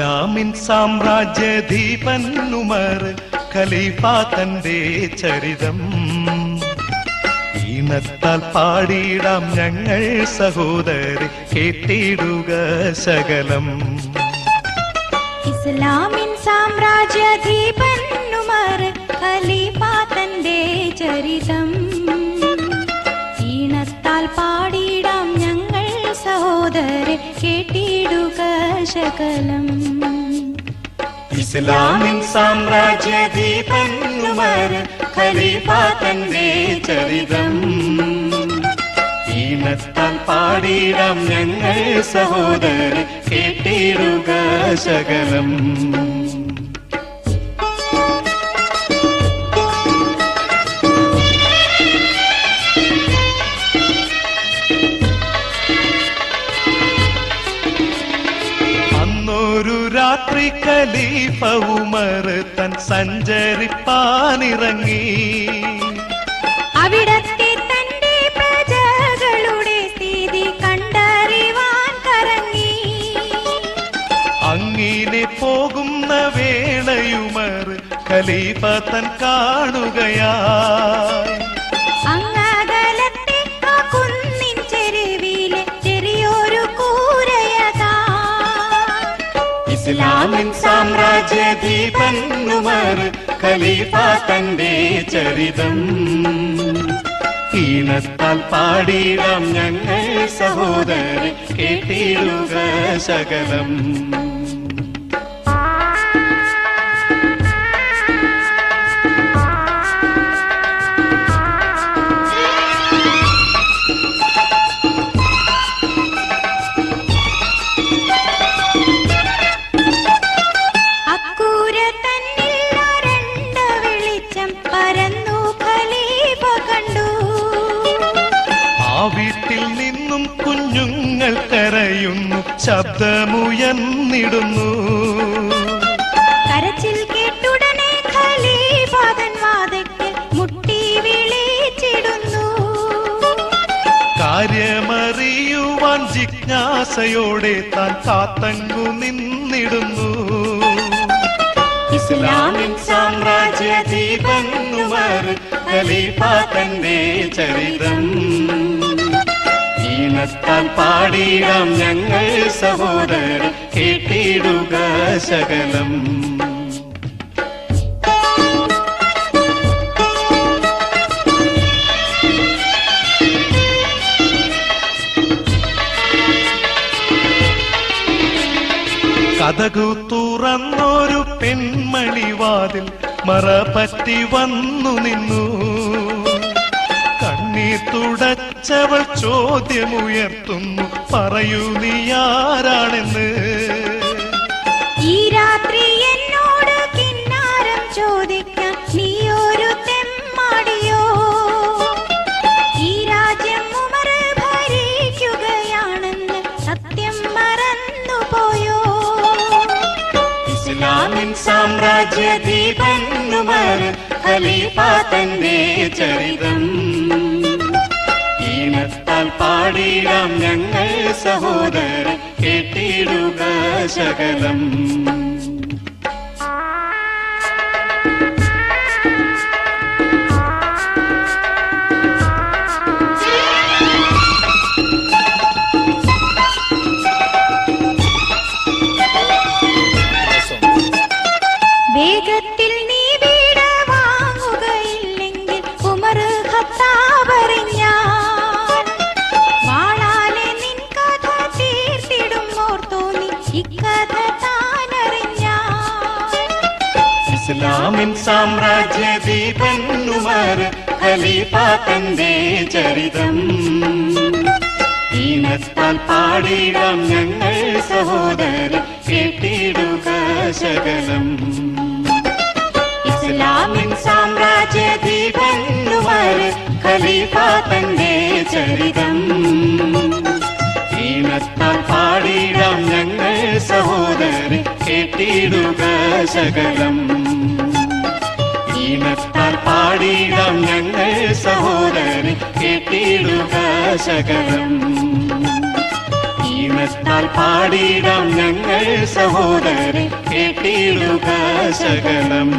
സാമ്രാജ്യദീപന്നുമർ ഖലീഫ തന്റെ ചരിതം. ഈണത്താൽ പാടിയിടാം ഞങ്ങൾ സഹോദരി കേട്ടിടുക ശകലം. ഇസ്ലാമിൻ സാമ്രാജ്യധീപന്നുമർ ഖലീഫ തന്റെ ചരിതം. ഈണത്താൽ പാടി സഹോദരെ കേട്ടിടുക ശകലം. ഇസ്ലാമിൻ സാമ്രാജ്യ ഖലീഫ തന്റെ ചരിതം. ഈണത്താൽ പാടിയിടാം ഞങ്ങൾ സഹോദരെ കേട്ടിടുക ശകലം. രാത്രി ഖലീഫ ഉമർ തൻ സഞ്ചരിപ്പാനിറങ്ങി. അവിടത്തെ തന്റെ പ്രജകളുടെ സ്ഥിതി കണ്ടറിവാൻ കറങ്ങി. അങ്ങിനെ പോകുന്ന വേളയുമർ ഖലീഫ തൻ കാണുകയായി സാമ്രാജ്യദീപന്നുമർ ഖലീഫ തന്റെ ചരിതം. ഈണത്താൽ പാടിയിടാം ഞങ്ങൾ സഹോദരൻ കേട്ടിടുക ശകലം. വീട്ടിൽ നിന്നും കുഞ്ഞുങ്ങൾ കരയുന്നു ശബ്ദമുയർന്നിടുന്നു. കരച്ചിൽ കേട്ടുടനെ ഖലീഫ തൻ മുട്ടി വിളിച്ചിടുന്നു. കാര്യമറിയുവാൻ ജിജ്ഞാസയോടെ താൻ കാത്തങ്ങു നിന്നിടുന്നു. ഇസ്ലാമിൻ സാമ്രാജ്യദീപന്നുമർ ഖലീഫ തന്റെ ചരിതം. ഈണത്താൽ പാടിയിടാം ഞങ്ങൾ സഹോദരൻ. കേട്ടിടുക ശകലം. കഥകു തുറന്നൊരു പെൺമണിവാതിൽ മറ പറ്റി വന്നു നിന്നു. കണ്ണീർ തുടച്ചവൾ ചോദ്യമുയർത്തുന്നു. പറയൂ നീ ആരാണെന്ന്? ഖലീഫ തന്റെ ചരിതം. ഈണത്താൽ പാടിടാം ഞങ്ങൾ സഹോദരൻ കേട്ടിടുക ശകലം. ഇസ്ലാമിൻ സാമ്രാജ്യദീപന്നുമർ ഖലീഫ തന്റെ ചരിതം. ഈണത്താൽ പാടിടാം ഞങ്ങൾ സഹോദരൻ കേട്ടിടുക ശകലം. ഇസ്ലാമിൻ സാമ്രാജ്യ സാമ്രാജ്യദീപന്നുമർ ഖലീഫ തന്റെ ചരിതം. ഈണത്താൽ പാടിടാം ഞങ്ങൾ സഹോദരൻ കേട്ടിടുക ശകലം. ഈണത്താൽ പാടിയിടാം ഞങ്ങൾ സഹോദരൻ കേട്ടിടുക ശകലം. ഈണ മനത്താൽ പാടിടാം ഞങ്ങൾ സഹോദരൻ കേട്ടിടുക സകലം